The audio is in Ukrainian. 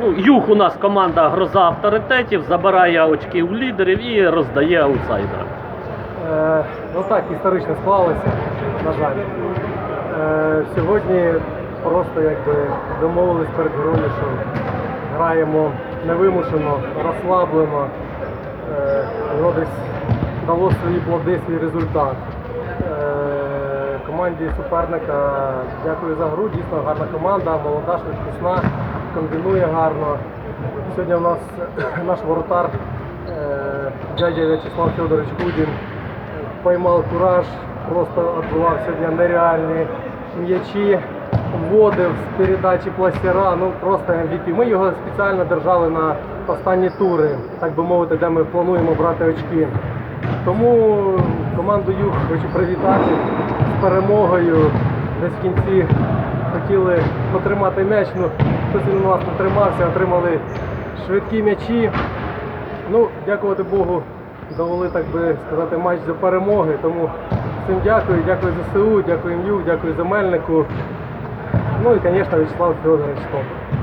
Ну, Юг у нас команда гроза авторитетів, забирає очки у лідерів і роздає аутсайдера. Е, ну так, історично склалося, на жаль. Е, сьогодні просто якби домовились перед грою, що граємо невимушено, розслаблено. Е, воно десь дало свої плоди, свій результат. Е, команді суперника дякую за гру. Дійсно гарна команда, молода, швидкісна, комбінує гарно. Сьогодні у нас наш воротар е, дядя В'ячеслав Федорович Кудін поймав кураж, просто відбував сьогодні нереальні м'ячі, вводив з передачі пластира, ну просто MVP. Ми його спеціально держали на останні тури, так би мовити, де ми плануємо брати очки. Тому команду Юг хочу привітати з перемогою. Десь в кінці хотіли потримати м'яч, ну хтось він у нас не тримався, отримали швидкі м'ячі. Ну, дякувати Богу, довели, так би сказати, матч до перемоги. Тому всім дякую, дякую ЗСУ, дякую МЮ, дякую Земельнику. Ну і, звісно, Вячеслав Федорович Топ.